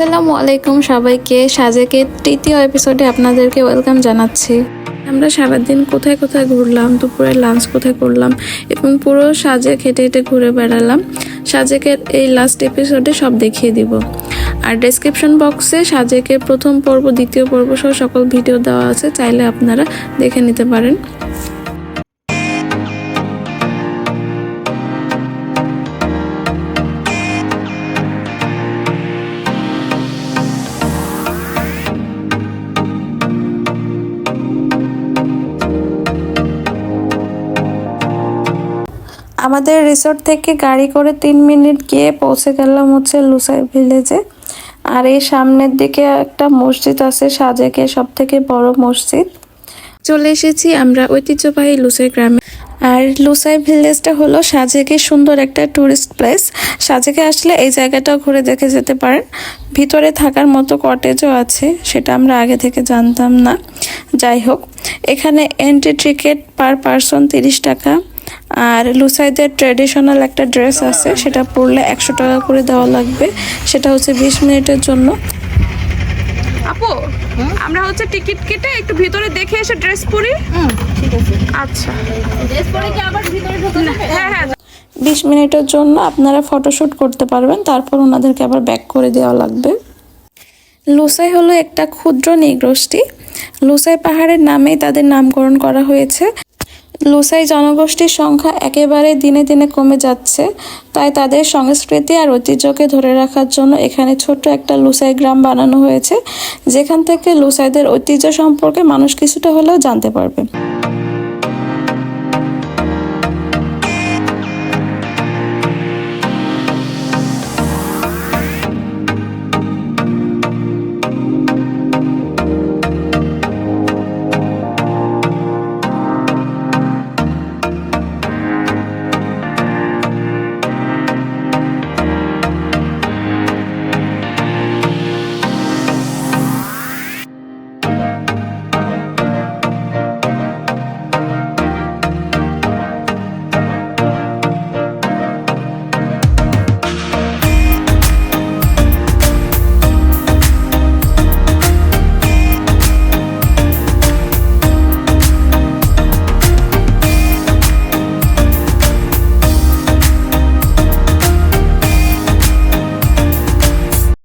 আসসালামু আলাইকুম সবাইকে। সাজেকে তৃতীয় এপিসোডে আপনাদেরকে ওয়েলকাম জানাচ্ছি। আমরা সারাদিন কোথায় কোথায় ঘুরলাম, দুপুরে লাঞ্চ কোথায় করলাম এবং পুরো সাজে হেঁটে হেঁটে ঘুরে বেড়ালাম। সাজেকের এই লাস্ট এপিসোডে সব দেখিয়ে দিব। আর ডেসক্রিপশন বক্সে সাজেকের প্রথম পর্ব, দ্বিতীয় পর্ব সহ সকল ভিডিও দেওয়া আছে, চাইলে আপনারা দেখে নিতে পারেন। আমাদের রিসোর্ট থেকে গাড়ি করে তিন মিনিট গিয়ে পৌঁছে গেলাম হচ্ছে লুসাই ভিলেজে আর এই সামনের দিকে একটা মসজিদ আছে সাজেকে সব থেকে বড় মসজিদ। চলে এসেছি আমরা ঐতিহ্যবাহী লুসাই গ্রামে। আর লুসাই ভিলেজটা হলো সাজেকে সুন্দর একটা টুরিস্ট প্লেস সাজেকে আসলে এই জায়গাটাও ঘুরে দেখে যেতে পারেন। ভিতরে থাকার মতো কটেজও আছে, সেটা আমরা আগে থেকে জানতাম না। যাই হোক, এখানে এন্ট্রি টিকিট পার পারসন তিরিশ টাকা। আর লুসাইদের ট্র্যাডিশনাল একটা ড্রেস আছে সেটা পরলে একশো টাকা করে দেওয়া লাগবে। সেটা হচ্ছে বিশ মিনিটের জন্য। আপু আমরা হচ্ছে টিকিট কেটে একটু ভিতরে দেখে এসে ড্রেস পরি। আচ্ছা। ড্রেস পরে কি আবার হ্যাঁ হ্যাঁ। বিশ মিনিটের জন্য আপনারা ফটোশ্যুট করতে পারবেন তারপর ওনাদেরকে আবার ব্যাক করে দেওয়া লাগবে। লুসাই হলো একটা ক্ষুদ্র নৃগোষ্ঠী লুসাই পাহাড়ের নামেই তাদের নামকরণ করা হয়েছে। লুসাই জনগোষ্ঠীর সংখ্যা একেবারে দিনে দিনে কমে যাচ্ছে, তাই তাদের সংস্কৃতি আর ঐতিহ্যকে ধরে রাখার জন্য এখানে ছোট্ট একটা লুসাই গ্রাম বানানো হয়েছে, যেখান থেকে লুসাইদের ঐতিহ্য সম্পর্কে মানুষ কিছুটা হলেও জানতে পারবে।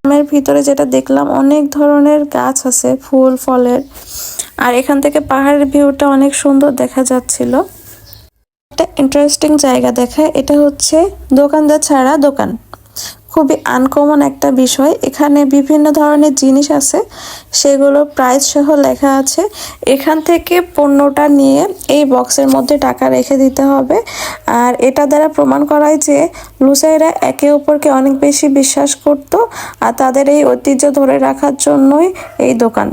গ্রামের ভিতরে যেটা দেখলাম, অনেক ধরনের গাছ আছে, ফুল, ফলের। আর এখান থেকে পাহাড়ের ভিউটা অনেক সুন্দর দেখা যাচ্ছিল। একটা ইন্টারেস্টিং জায়গা দেখায়, এটা হচ্ছে দোকানদার ছাড়া দোকান। খুবই আনকমন একটা বিষয়। এখানে বিভিন্ন ধরনের জিনিস আছে, সেগুলো প্রাইস সহ লেখা আছে। এখান থেকে পণ্যটা নিয়ে এই বক্সের মধ্যে টাকা রেখে দিতে হবে। আর এটা দ্বারা প্রমাণ করায় যে লুসাইরা একে অপরকে অনেক বেশি বিশ্বাস করত, আর তাদের এই ঐতিহ্য ধরে রাখার জন্যই এই দোকান।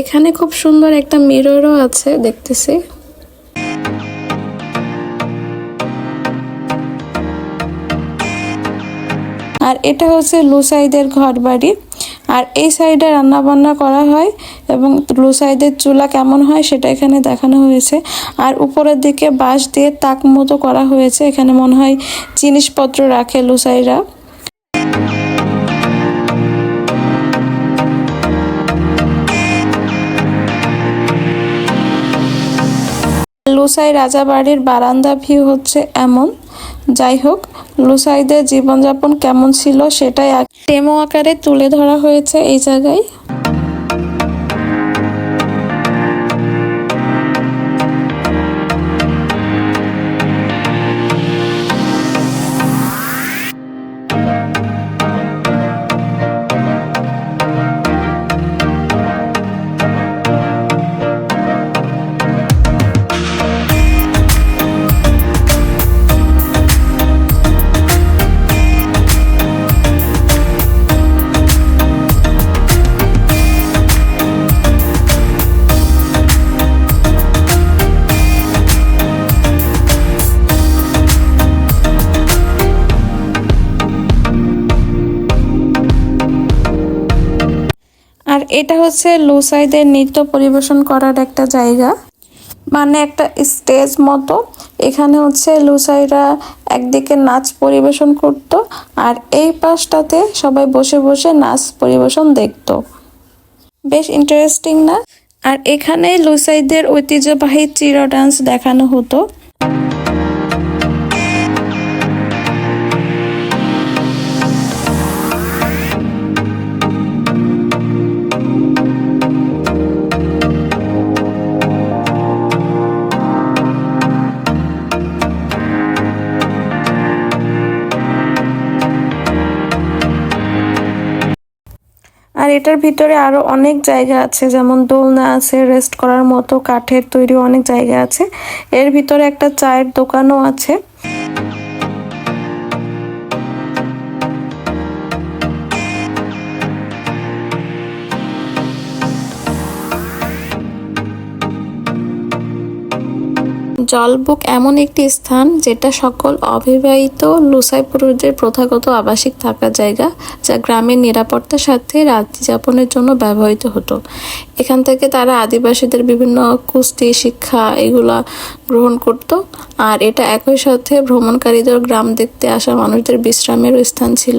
এখানে খুব সুন্দর একটা মিররও আছে, দেখতেছি। আর এটা হচ্ছে লুসাইদের ঘর বাড়ি আর এই সাইডে রান্না বান্না করা হয় এবং লুসাইদের চুলা কেমন হয় সেটা এখানে দেখানো হয়েছে। আর উপরের দিকে বাঁশ দিয়ে তাক মতো করা হয়েছে। এখানে মনে হয় জিনিসপত্র রাখে লুসাইরা। লুসাই রাজাবাড়ির বারান্দা ভিউ হচ্ছে এমন। যাই হোক, লুসাইদের জীবনযাপন কেমন ছিল সেটাই ডেমো আকারে তুলে ধরা হয়েছে এই জায়গায়। এটা হচ্ছে লুসাইদের নৃত্য পরিবেশন করার একটা জায়গা। মানে একটা স্টেজ মতো। এখানে হচ্ছে লুসাইরা একদিকে নাচ পরিবেশন করত আর এই পাশটাতে সবাই বসে বসে নাচ পরিবেশন দেখতো। বেশ ইন্টারেস্টিং না? আর এখানে লুসাইদের ঐতিহ্যবাহী চিরো ডান্স দেখানো হতো। এটার ভিতরে আরও অনেক জায়গা আছে, যেমন দোলনা আছে রেস্ট করার মতো কাঠের তৈরি অনেক জায়গা আছে। এর ভিতরে একটা চায়ের দোকানও আছে। জলবুক এমন একটি স্থান যেটা সকল অবিবাহিত লুসাই পুরুষদের প্রথাগত আবাসিক থাকার জায়গা, যা গ্রামের নিরাপত্তার সাথে রাত্রি যাপনের জন্য ব্যবহৃত হতো। এখান থেকে তারা আদিবাসীদের বিভিন্ন কুস্তি, শিক্ষা এগুলা গ্রহণ করত, আর এটা একই সাথে ভ্রমণকারীদের গ্রাম দেখতে আসা মানুষদের বিশ্রামেরও স্থান ছিল।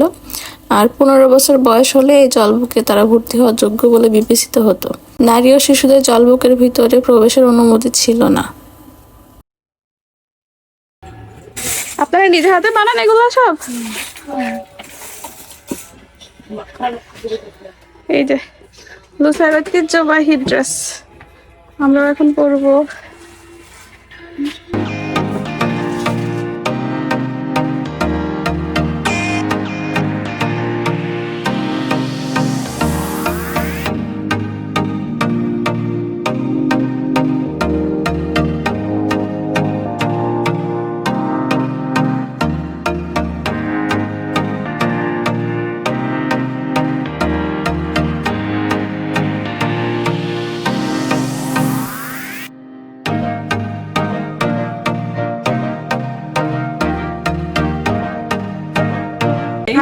আর পনেরো বছর বয়স হলে এই জলবুকে তারা ভর্তি হওয়ার যোগ্য বলে বিবেচিত হতো। নারী ও শিশুদের জলবুকের ভিতরে প্রবেশের অনুমতি ছিল না। আপনারা নিজে হাতে বানান এগুলো সব? এই যে লুসার ঐতিহ্যবাহী ড্রেস আমরা এখন পরবো।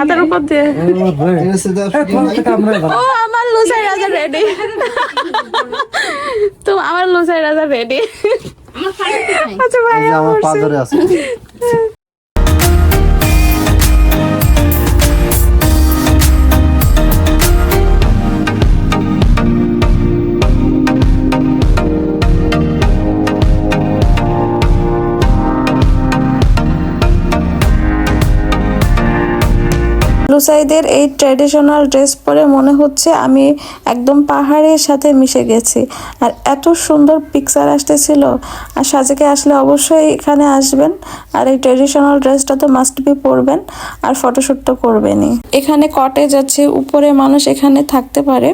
হাতের উপর দিয়ে। ও আমার লুসাই রাজা রেডি তো আমার লুসাই রাজা রেডি আচ্ছা ভাই আমার পা ধরে আছে। লুসাইদের এই ট্র্যাডিশনাল ড্রেস পরে মনে হচ্ছে আমি একদম পাহাড়ের সাথে মিশে গেছি। আর এত সুন্দর পিকচার আসতেছিল। আর সাজেকে আসলে অবশ্যই এখানে আসবেন। আর এই ট্র্যাডিশনাল ড্রেসটা তো মাস্ট বি পরবেন। আর ফটোশ্যুট তো করবেনই। এখানে কটেজ আছে, উপরে মানুষ এখানে থাকতে পারে।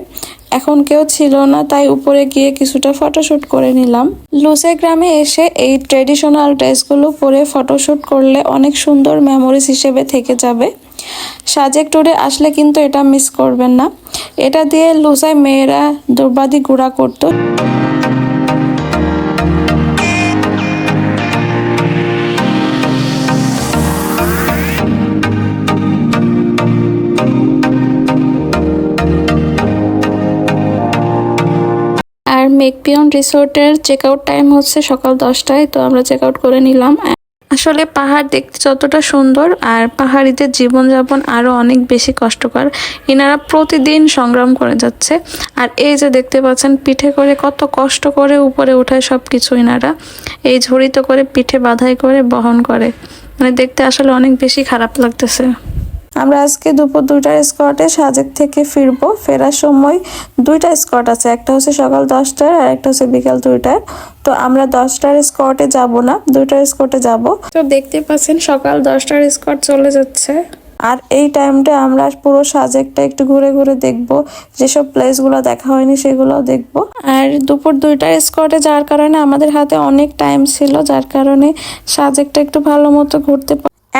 এখন কেউ ছিল না, তাই উপরে গিয়ে কিছুটা ফটোশ্যুট করে নিলাম। লুসে গ্রামে এসে এই ট্রেডিশনাল ড্রেসগুলো পরে ফটোশ্যুট করলে অনেক সুন্দর মেমোরিজ হিসেবে থেকে যাবে। সাজেক ট্যুরে আসলে কিন্তু এটা মিস করবেন না। এটা দিয়ে লুসাই মেয়েরা দুর্বাদি গুড়া করতো। মেকপিয়ন রিসোর্টের চেক আউট টাইম হচ্ছে সকাল দশটায়, তো আমরা চেক আউট করে নিলাম। আসলে পাহাড় দেখতে যতটা সুন্দর আর পাহাড়িদের জীবনযাপন আরও অনেক বেশি কষ্টকর। এনারা প্রতিদিন সংগ্রাম করে যাচ্ছে। আর এই যে দেখতে পাচ্ছেন, পিঠে করে কত কষ্ট করে উপরে উঠায় সব কিছু এনারা। এই ঝুড়িতে করে পিঠে বাধাই করে বহন করে। মানে দেখতে আসলে অনেক বেশি খারাপ লাগতেছে। আমরা আজকে দুপুর দুইটার স্কটে সাজেক থেকে ফিরবো। ফেরার সময় দুইটা স্কট আছে একটা হচ্ছে সকাল দশটার আর একটা হচ্ছে বিকাল দুইটার। তো আমরা দশটার স্কটে যাব না দুইটার স্কটে যাব। তো দেখতে পাচ্ছেন সকাল দশটার স্কট চলে যাচ্ছে। আর এই টাইমটা আমরা পুরো সাজেকটা একটু ঘুরে ঘুরে দেখব। যেসব প্লেসগুলো দেখা হয়নি সেগুলোও দেখব। আর দুপুর দুইটার স্কটে যার কারণে আমাদের হাতে অনেক টাইম ছিল যার কারণে সাজেকটা একটু ভালো মতো ঘুরতে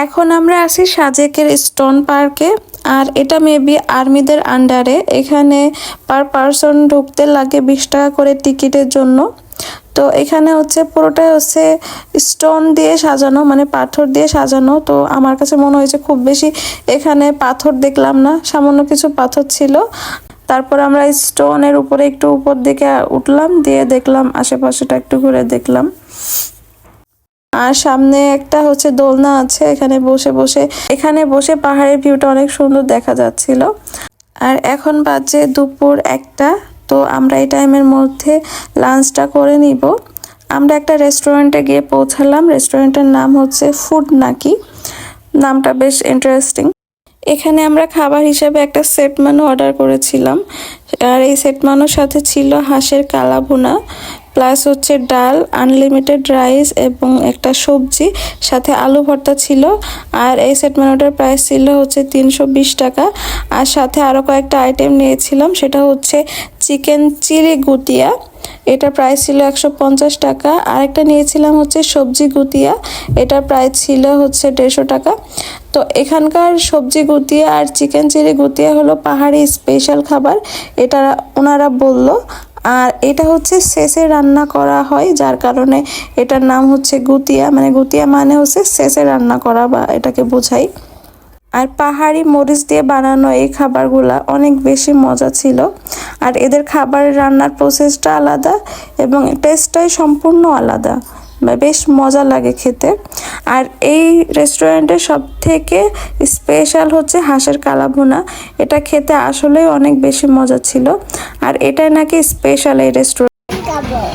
এখন আমরা আসি সাজেকের স্টোন পার্কে, আর এটা মেবি আর্মিদের আন্ডারে এখানে পার পারসন ঢুকতে লাগে বিশ টাকা করে টিকিটের জন্য। তো এখানে হচ্ছে পুরোটাই হচ্ছে স্টোন দিয়ে সাজানো মানে পাথর দিয়ে সাজানো। তো আমার কাছে মনে হয়েছে খুব বেশি এখানে পাথর দেখলাম না, সামান্য কিছু পাথর ছিল। তারপর আমরা স্টোনের উপরে একটু উপর দিকে উঠলাম, দিয়ে দেখলাম আশেপাশেটা একটু ঘুরে দেখলাম। আর সামনে একটা হচ্ছে দোলনা আছে, এখানে বসে বসে, এখানে বসে পাহাড়ের ভিউটা অনেক সুন্দর দেখা যাচ্ছিল। আর এখন বাজে দুপুর একটা, তো আমরা এই টাইমের মধ্যে লাঞ্চটা করে নিব। আমরা একটা রেস্টুরেন্টে গিয়ে পৌঁছালাম, রেস্টুরেন্টের নাম হচ্ছে ফুড নাকি, নামটা বেশ ইন্টারেস্টিং এখানে আমরা খাবার হিসেবে একটা সেট অর্ডার করেছিলাম, আর এই সেট সাথে ছিল হাঁসের কালা ভুনা প্লাস হচ্ছে ডাল আনলিমিটেড রাইস এবং একটা সবজি, সাথে আলু ভর্তা ছিল। আর এই সেট মেনুটার প্রাইস ছিল হচ্ছে তিনশো বিশ টাকা। আর সাথে আরও কয়েকটা আইটেম নিয়েছিলাম, সেটা হচ্ছে চিকেন চিলি গুতিয়া এটার প্রাইস ছিল একশো পঞ্চাশ টাকা। আরেকটা নিয়েছিলাম হচ্ছে সবজি গুতিয়া এটার প্রাইস ছিল হচ্ছে দেড়শো টাকা। তো এখানকার সবজি গুতিয়া আর চিকেন চিলি গুতিয়া হলো পাহাড়ি স্পেশাল খাবার। এটা ওনারা বলল। আর এটা হচ্ছে শেষে রান্না করা হয়, যার কারণে এটার নাম হচ্ছে গুতিয়া। মানে গুতিয়া মানে হচ্ছে শেষে রান্না করা বা এটাকে বোঝাই। আর পাহাড়ি মরিচ দিয়ে বানানো এই খাবারগুলা অনেক বেশি মজা ছিল। আর এদের খাবারের রান্নার প্রসেসটা আলাদা এবং টেস্টটাই সম্পূর্ণ আলাদা। বেশ মজা লাগে খেতে। আর এই রেস্টুরেন্টের সব থেকে স্পেশাল হচ্ছে হাঁসের কালাভুনা। এটা খেতে আসলেই অনেক বেশি মজা ছিল। আর এটাই নাকি স্পেশাল এই রেস্টুরেন্ট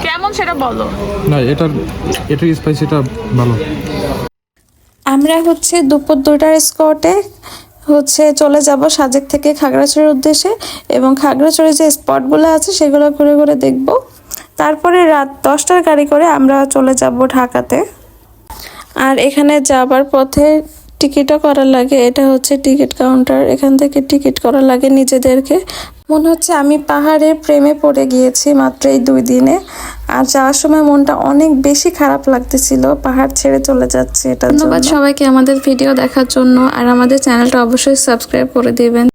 কেমন সেটা বলো। না এটার এটার স্পাইসিটা ভালো। আমরা হচ্ছে দুপুর দুটার স্পটে হচ্ছে চলে যাব সাজেক থেকে খাগড়াছড়ির উদ্দেশ্যে এবং খাগড়াছড়ির যে স্পটগুলো আছে সেগুলো ঘুরে ঘুরে দেখব। তারপরে রাত দশটার গাড়ি করে আমরা চলে যাব ঢাকাতে। আর এখানে যাবার পথে টিকিটও করা লাগে এটা হচ্ছে টিকিট কাউন্টার। এখান থেকে টিকিট করা লাগে নিজেদেরকে। মনে হচ্ছে আমি পাহাড়ে প্রেমে পড়ে গিয়েছি মাত্র এই দুই দিনে। আর যাওয়ার সময় মনটা অনেক বেশি খারাপ লাগতেছিল পাহাড় ছেড়ে চলে যাচ্ছে এটা ধন্যবাদ সবাইকে আমাদের ভিডিও দেখার জন্য আর আমাদের চ্যানেলটা অবশ্যই সাবস্ক্রাইব করে দিবেন।